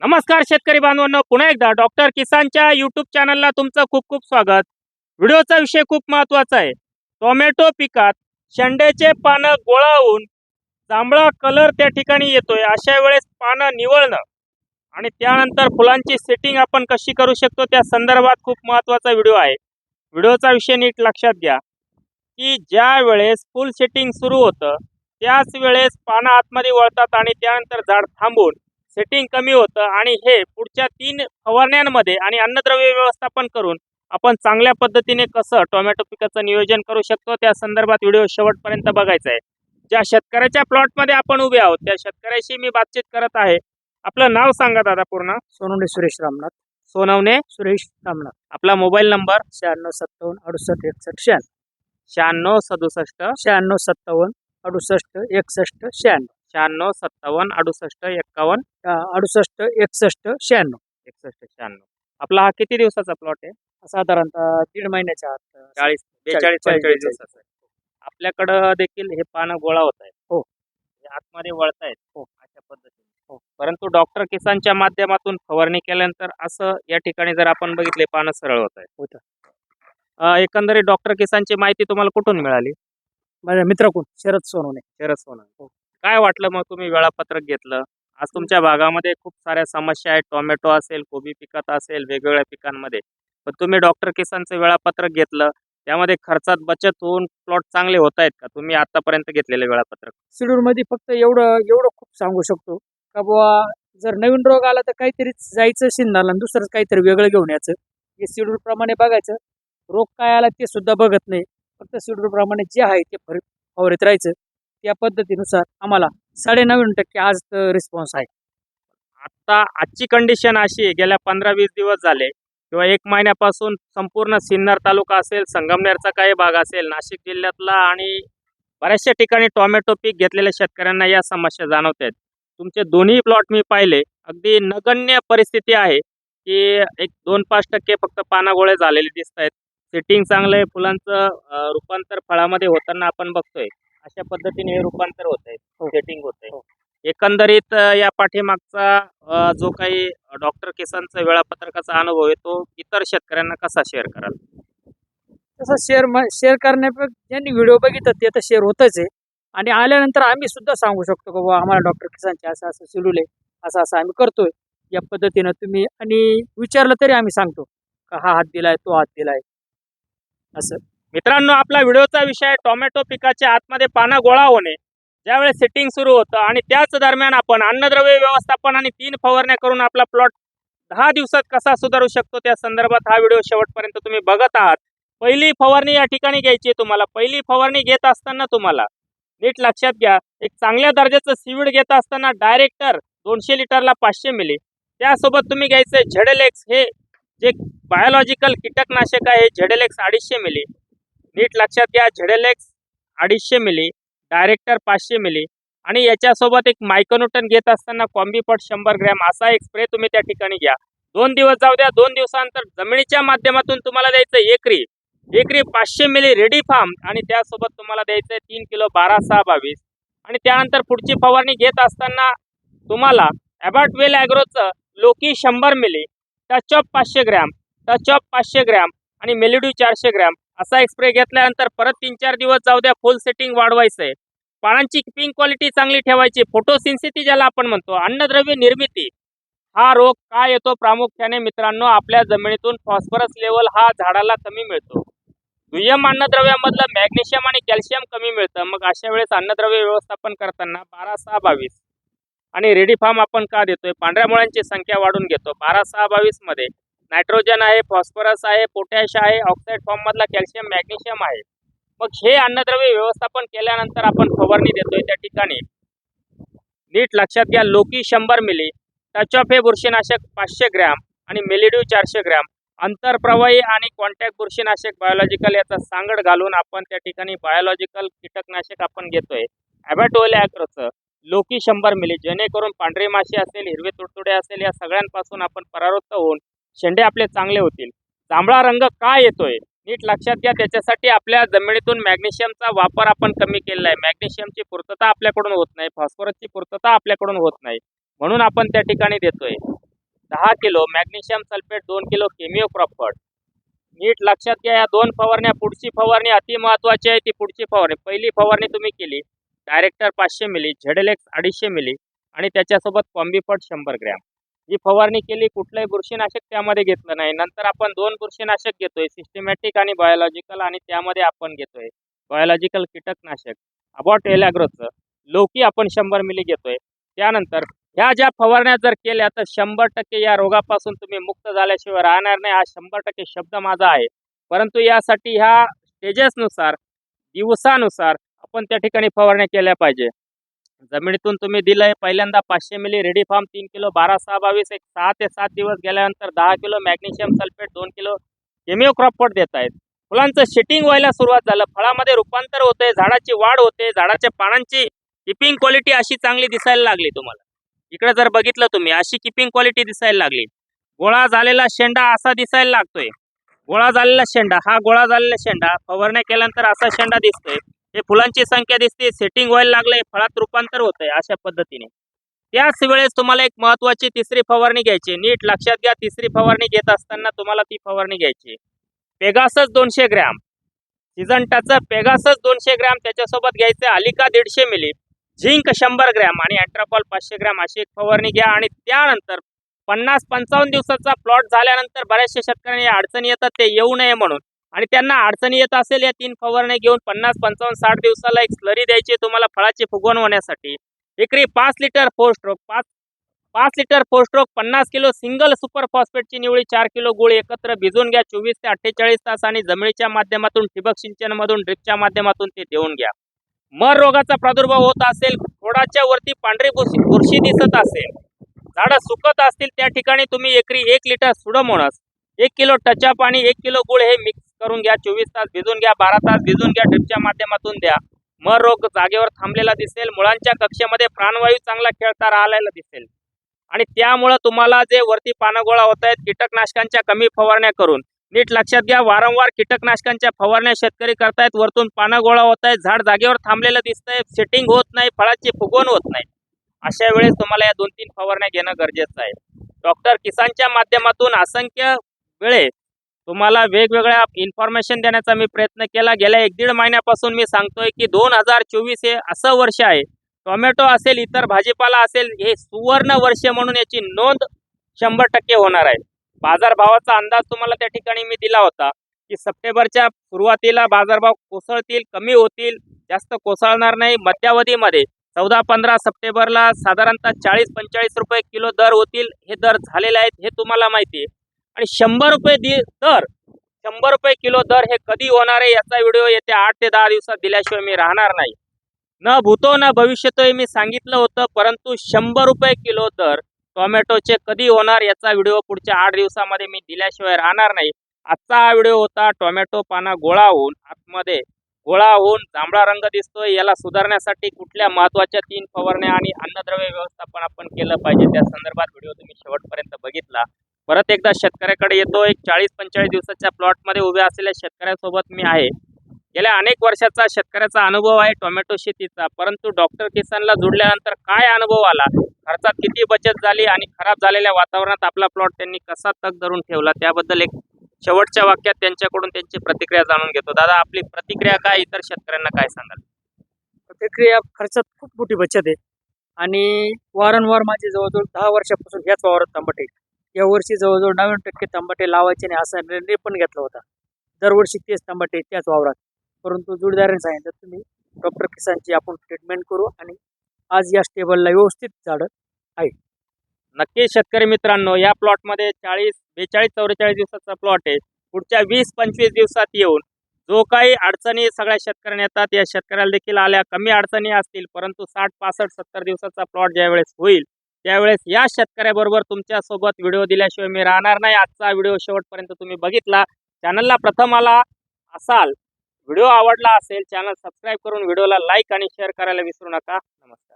नमस्कार शेतकरी बांधवांनो पुन्हा एकदा डॉक्टर किसानच्या युट्यूब चॅनलला तुमचं खूप खूप स्वागत. व्हिडिओचा विषय खूप महत्त्वाचा आहे. टोमॅटो पिकात शेंड्याचे पानं गोळावून जांभळा कलर त्या ठिकाणी येतोय अशा वेळेस पानं निवळणं आणि त्यानंतर फुलांची सेटिंग आपण कशी करू शकतो त्या संदर्भात खूप महत्त्वाचा व्हिडिओ आहे. व्हिडिओचा विषय नीट लक्षात घ्या की ज्या वेळेस फुल सेटिंग सुरू होतं त्याच वेळेस पानं आतमध्ये वळतात आणि त्यानंतर झाड थांबून सेटिंग कमी होतं आणि हे पुढच्या तीन फवारण्यांमध्ये आणि अन्नद्रव्य व्यवस्थापन करून आपण चांगल्या पद्धतीने कसं टोमॅटो पिकाचं नियोजन करू शकतो त्या संदर्भात व्हिडिओ शेवटपर्यंत बघायचा आहे. ज्या शेतकऱ्याच्या प्लॉटमध्ये आपण उभे आहोत त्या शेतकऱ्याशी मी बातचीत करत आहे. आपलं नाव सांगा दादा पूर्ण. सोनवणे सुरेश रामनाथ. सोनवणे? सुरेश रामनाथ. आपला मोबाईल नंबर? शहाण्णव सत्तावन्न अडुसष्ट एकसष्ट शहाण्णव. शहाण्णव सदुसष्ट? शहाण्णव सत्तावन्न अडुसष्ट एकसष्ट शहाण्णव. शहाण्णव सत्तावन्न अडुसष्ट एक्कावन्न. अडुसष्ट एकसष्ट शहाण्णव. एकसष्ट शहाण्णव. आपला हा किती दिवसाचा प्लॉट आहे? साधारणतः दीड महिन्याच्या आत चाळीस बेचाळीस चाळीस, पंचेचाळीस. दिवसाचा आहे. आपल्याकडं देखील हे पानं गोळा होत आहेत. हो. हे आतमध्ये वळत आहेत हो. अशा पद्धतीने. हो. परंतु डॉक्टर किसानच्या माध्यमातून फवारणी केल्यानंतर असं या ठिकाणी जर आपण बघितले पानं सरळ होत आहेत. होतं. अं, एकंदरीत डॉक्टर किसानची माहिती तुम्हाला कुठून मिळाली? माझ्या मित्राकडून शरद सोनवणे. शरद सोनं काय वाटलं मग तुम्ही वेळापत्रक घेतलं? आज तुमच्या भागामध्ये खूप साऱ्या समस्या आहेत. टोमॅटो असेल कोबी पिकात असेल वेगवेगळ्या पिकांमध्ये. पण तुम्ही डॉक्टर किसानचं वेळापत्रक घेतलं. त्यामध्ये खर्चात बचत होऊन प्लॉट चांगले होत आहेत का? तुम्ही आतापर्यंत घेतलेले वेळापत्रक. शिडूरमध्ये फक्त एवढं एवढं खूप सांगू शकतो. का बुवा जर नवीन रोग आला तर काहीतरी जायचं शिंदाला दुसरं दुसरंच काहीतरी वेगळं घेऊन यायचं. हे शेड्यूल प्रमाणे बघायचं. रोग काय आला ते सुद्धा बघत नाही. फक्त शेड्यूल प्रमाणे जे आहे ते फर फवारीत राहायचं. त्या पद्धतीनुसार आम्हाला साडे टक्के आज रिस्पॉन्स आहे. आता आजची कंडिशन अशी आहे गेल्या पंधरा वीस दिवस झाले किंवा एक महिन्यापासून संपूर्ण सिन्नर तालुका असेल संगमनेरचा काही भाग असेल नाशिक जिल्ह्यातला आणि बऱ्याचशा ठिकाणी टोमॅटो पीक घेतलेल्या शेतकऱ्यांना या समस्या जाणवत आहेत तुमचे दोन्ही प्लॉट मी पाहिले अगदी नगण्य परिस्थिती आहे की एक दोन पाच टक्के फक्त पानागोळे झालेले दिसत आहेत सेटिंग चांगलं आहे फुलांचं रूपांतर फळामध्ये होताना आपण बघतोय. अशा पद्धतीने हे रूपांतर होत आहे सेटिंग होत आहे एकंदरीत अ, या पाठीमागचा जो काही डॉक्टर किसानचा वेळापत्रकाचा अनुभव आहे तो इतर शेतकऱ्यांना कसा शेअर कराल? तसं शेअर शेअर करण्यापेक्षा ज्यांनी व्हिडिओ बघितलं ते तर शेअर होतच आहे. आणि आल्यानंतर आम्ही सुद्धा सांगू शकतो की बाबा आम्हाला डॉक्टर किसानचे असं असं शेड्यूल आहे असं असं आम्ही करतोय. या पद्धतीनं तुम्ही आणि विचारलं तरी आम्ही सांगतो का हा हात दिलाय तो हात दिलाय. असं. मित्रांनो आपला व्हिडिओचा विषय आहे टोमॅटो पिकाच्या आतमध्ये पानं गोळा होणे. ज्यावेळेस सेटिंग सुरू होतं आणि त्याच दरम्यान आपण अन्नद्रव्य व्यवस्थापन आणि तीन फवारण्या करून आपला प्लॉट दहा दिवसात कसा सुधारू शकतो त्या संदर्भात हा व्हिडिओ शेवटपर्यंत तुम्ही बघत आहात. पहिली फवारणी या ठिकाणी घ्यायची आहे तुम्हाला. पहिली फवारणी घेत असताना तुम्हाला नीट लक्षात घ्या. एक चांगल्या दर्जाचं सीवीड घेत असताना डायरेक्टर दोनशे लिटरला पाचशे मिली. त्यासोबत तुम्ही घ्यायचं झेडेलेक्स. हे जे बायोलॉजिकल कीटकनाशक आहे झेडेलेक्स अडीचशे मिली. नीट लक्षात घ्या. झेडेलेक्स अडीचशे मिली डायरेक्टर पाचशे मिली आणि याच्यासोबत एक मायकोन्यूटन घेत असताना कॉम्बीपट शंभर ग्रॅम असा एक स्प्रे तुम्ही त्या ठिकाणी घ्या. दोन दिवस जाऊ द्या. दोन दिवसानंतर जमिनीच्या माध्यमातून तुम्हाला द्यायचं एकरी. एकरी पाचशे मिली रेडी फार्म आणि त्यासोबत तुम्हाला द्यायचं आहे तीन किलो बारा सहा बावीस. आणि त्यानंतर पुढची फवारणी घेत असताना तुम्हाला ॲबॉट वेल ॲग्रोचं लोकी शंभर मिली टच ऑफ पाचशे ग्रॅम टच ऑफ पाचशे ग्रॅम आणि मेलिड्यू चारशे ग्रॅम असा एक्सप्रे स्प्रे घेतल्यानंतर परत तीन चार दिवस जाऊ द्या फुल सेटिंग वाढवायचं आहे पानांची पिंक क्वालिटी चांगली ठेवायची फोटोसिन्सिटी ज्याला आपण म्हणतो अन्नद्रव्य निर्मिती. हा रोग का येतो प्रामुख्याने मित्रांनो आपल्या जमिनीतून फॉस्फरस लेवल हा झाडाला कमी मिळतो. दुय्यम अन्नद्रव्यामधलं मॅग्नेशियम आणि कॅल्शियम कमी मिळतं. मग अशा वेळेस अन्नद्रव्य व्यवस्थापन करताना बारा सहा बावीस. आणि रेडी फार्म आपण का देतोय? पांढऱ्या मुळांची संख्या वाढून घेतो. बारा सहा बावीसमध्ये. नायट्रोजन आहे फॉस्फरस आहे पोटॅश आहे ऑक्साईड फॉर्ममधला कॅल्शियम मॅग्नेशियम आहे. मग हे अन्नद्रव्य व्यवस्थापन केल्यानंतर आपण फवारणी देतोय त्या ठिकाणी. नीट लक्षात घ्या लोकी शंभर मिली टच ऑफ हे बुरशीनाशक पाचशे ग्रॅम आणि मेलिड्यू चारशे ग्रॅम. अंतरप्रवाही आणि कॉन्टॅक्ट बुरशीनाशक बायोलॉजिकल याचा सांगड घालून आपण त्या ठिकाणी बायोलॉजिकल कीटकनाशक आपण घेतोय. ॲबॅटोल ॲग्रोचं लोकी शंभर मिली जेणेकरून पांढरे माशी असेल हिरवे तुडतुडे असेल या सगळ्यांपासून आपण परावृत्त होऊन शेंडे आपले चांगले होतील. जांभळा रंग का येतोय? नीट लक्षात घ्या त्याच्यासाठी आपल्या जमिनीतून मॅग्नेशियमचा वापर आपण कमी केलेला आहे मॅग्नेशियमची पूर्तता आपल्याकडून होत नाही. फॉस्फरसची पूर्तता आपल्याकडून होत नाही. म्हणून आपण त्या ठिकाणी देतोय. दहा किलो मॅग्नेशियम सल्फेट दोन किलो केमिओ क्रॉफर्ड नीट लक्षात घ्या या दोन फवारण्या पुढची फवारणी अतिमहत्वाची आहे ती पुढची फवारणी. पहिली फवारणी तुम्ही केली डायरेक्टर पाचशे मिली झेडेलेक्स अडीचशे मिली आणि त्याच्यासोबत कॉम्बीफट शंभर ग्रॅम. जी फवारणी केली कुठलंही बुरशीनाशक त्यामध्ये घेतलं नाही. नंतर आपण दोन बुरशीनाशक घेतोय सिस्टमॅटिक आणि बायोलॉजिकल आणि त्यामध्ये आपण घेतोय. बायोलॉजिकल कीटकनाशक अबॉट एलॅग्रोचं लौकी आपण शंभर मिली घेतोय. त्यानंतर ह्या ज्या फवारण्या जर केल्या तर शंभर टक्के या रोगापासून तुम्ही मुक्त झाल्याशिवाय राहणार नाही. हा शंभर टक्के शब्द माझा आहे. परंतु यासाठी ह्या स्टेजेसनुसार दिवसानुसार आपण त्या ठिकाणी फवारण्या केल्या पाहिजे. जमिनीतून तुम्ही दिलंय. पहिल्यांदा पाचशे मिली रेडी फार्म तीन किलो बारा सहा बावीस एक सहा ते सात दिवस गेल्यानंतर दहा किलो मॅग्नेशियम सल्फेट दोन किलो केमिओ क्रॉपपोट देत आहेत. फुलांचं शेटिंग व्हायला सुरुवात झालं. फळामध्ये रूपांतर होते झाडाची वाढ होते झाडाच्या पानांची किपिंग क्वालिटी अशी चांगली दिसायला लागली तुम्हाला. इकडे जर बघितलं तुम्ही अशी किपिंग क्वालिटी दिसायला लागली. गोळा झालेला शेंडा असा दिसायला लागतोय. गोळा झालेला शेंडा हा गोळा झालेला शेंडा फवारण्या केल्यानंतर असा शेंडा दिसतोय. हे फुलांची संख्या दिसते सेटिंग व्हायला लागलंय फळात रूपांतर होतंय अशा पद्धतीने. त्याच वेळेस तुम्हाला एक महत्वाची तिसरी फवारणी घ्यायची. नीट लक्षात घ्या तिसरी फवारणी घेत असताना तुम्हाला ती फवारणी घ्यायची. पेगासच दोनशे ग्रॅम. सिजंटाचं पेगासच दोनशे ग्रॅम त्याच्यासोबत घ्यायचं अलिका दीडशे मिली. झिंक शंभर ग्रॅम आणि अँट्रापॉल पाचशे ग्रॅम अशी एक फवारणी घ्या आणि त्यानंतर पन्नास पंचावन्न दिवसाचा प्लॉट झाल्यानंतर बऱ्याचशा शेतकऱ्यांनी अडचणी येतात ते येऊ नये म्हणून. आणि त्यांना अडचणी येत असेल या तीन फवारण्या घेऊन पन्नास पंचावन्न साठ दिवसाला एक स्लरी द्यायची तुम्हाला फळाची फुगवण होण्यासाठी. एकरी पाच लिटर फोर स्ट्रोक पाच पाच लिटर फोर स्ट्रोक पन्नास किलो सिंगल सुपर फॉस्फेटची निवळी चार किलो गुळ एकत्र भिजून घ्या चोवीस ते अठ्ठेचाळीस तास आणि जमिनीच्या माध्यमातून ठिबक सिंचनमधून ड्रिपच्या माध्यमातून ते देऊन घ्या. मर रोगाचा प्रादुर्भाव होत असेल खोडाच्या वरती पांढरी बुरशी बुरशी दिसत असेल झाडं सुकत असतील त्या ठिकाणी तुम्ही एकरी एक लिटर सुडमोणस एक किलो टचअप आणि एक किलो गुळ हे मिक्स करून घ्या चोवीस तास भिजून घ्या बारा तास भिजून घ्या ड्रिपच्या माध्यमातून द्या. मर रोग जागेवर थांबलेला दिसेल मुळांच्या कक्षेमध्ये प्राणवायू चांगला खेळता राहिलेला दिसेल. आणि त्यामुळं तुम्हाला जे वरती पानगोळा होत आहेत कीटकनाशकांच्या कमी फवारण्या करून. नीट लक्षात घ्या वारंवार कीटकनाशकांच्या फवारण्या शेतकरी करतायत वरतून पानं गोळा होत आहेत झाड जागेवर थांबलेलं दिसतंय सेटिंग होत नाही फळाची फुगवण होत नाही. अशा वेळेस तुम्हाला या दोन तीन फवारण्या घेणं गरजेचं आहे. डॉक्टर किसानच्या माध्यमातून असंख्य वेळे तुम्हाला वेगवेगळ्या इन्फॉर्मेशन देण्याचा मी प्रयत्न केला. गेल्या एक दीड महिन्यापासून मी सांगतोय की दोन हजार चोवीस हे असं वर्ष आहे. टोमॅटो असेल इतर भाजीपाला असेल हे सुवर्ण वर्ष म्हणून याची नोंद शंभर टक्के होणार आहे. बाजारभावाचा अंदाज तुम्हाला त्या ठिकाणी मी दिला होता की सप्टेंबरच्या सुरुवातीला बाजारभाव कोसळतील कमी होतील जास्त कोसळणार नाही. मध्यावधीमध्ये चौदा पंधरा सप्टेंबरला साधारणतः चाळीस पंचेचाळीस रुपये किलो दर होतील. हे दर झालेले आहेत हे तुम्हाला माहिती आहे. आणि शंभर रुपये दर. शंभर रुपये किलो दर हे कधी होणार आहे याचा व्हिडिओ येत्या आठ ते दहा दिवसात दिल्याशिवाय मी राहणार नाही. न भूतो ना भविष्यतो मी सांगितलं होतं परंतु शंभर रुपये किलो दर टोमॅटोचे कधी होणार याचा व्हिडिओ पुढच्या आठ दिवसामध्ये मी दिल्याशिवाय राहणार नाही. आजचा हा व्हिडिओ होता टोमॅटो पाना गोळा होऊन आतमध्ये गोळा होऊन जांभळा रंग दिसतोय याला सुधारण्यासाठी कुठल्या महत्त्वाच्या तीन फवारण्या आणि अन्नद्रव्य व्यवस्थापन आपण केलं पाहिजे त्या संदर्भात व्हिडिओ तुम्ही शेवटपर्यंत बघितला. परत एकदा शेतकऱ्याकडे येतो. एक चाळीस पंचेचाळीस दिवसाच्या प्लॉटमध्ये उभ्या असलेल्या शेतकऱ्यासोबत मी आहे. गेल्या अनेक वर्षाचा शेतकऱ्याचा अनुभव आहे टोमॅटो शेतीचा. परंतु डॉक्टर किसानला जुडल्यानंतर काय अनुभव आला? खर्चात किती बचत झाली आणि खराब झालेल्या वातावरणात आपला प्लॉट त्यांनी कसा तग धरून ठेवला? त्याबद्दल एक शेवटच्या वाक्यात त्यांच्याकडून त्यांची प्रतिक्रिया जाणून घेतो. दादा आपली प्रतिक्रिया काय? इतर शेतकऱ्यांना काय सांगाल? प्रतिक्रिया खर्चात खूप मोठी बचत आहे. आणि वारंवार माझे जवळजवळ दहा वर्षापासून ह्याच वावरात तांबटे आहे. वर्षी जवळजवळ नव्याण्णव टक्के तंबाटे लावायचे नाही असा निर्णय पण घेतला होता. दरवर्षी तेच तंबाटे त्याच वावरात. परंतु जोडीदाराने सांगितलं तुम्ही डॉक्टर किसानची आपण ट्रीटमेंट करू आणि आज या स्टेबलला व्यवस्थित झाडं आहे नक्की शेतकरी मित्रांनो या प्लॉटमध्ये चाळीस बेचाळीस चौवेचाळीस दिवसाचा प्लॉट आहे. पुढच्या वीस पंचवीस दिवसात येऊन जो काही अडचणी सगळ्या शेतकऱ्यांना येतात या शेतकऱ्याला देखील आल्या कमी अडचणी असतील परंतु साठ पासष्ट सत्तर दिवसाचा प्लॉट ज्यावेळेस होईल त्यावेळेस या शेतकऱ्याबरोबर तुमच्यासोबत व्हिडिओ दिल्याशिवाय मी राहणार नाही. आजचा व्हिडिओ शेवटपर्यंत तुम्ही बघितला. चॅनलला प्रथम आला असाल व्हिडिओ आवडला असेल चॅनल सबस्क्राईब करून व्हिडिओला लाईक आणि शेअर करायला विसरू नका. नमस्कार.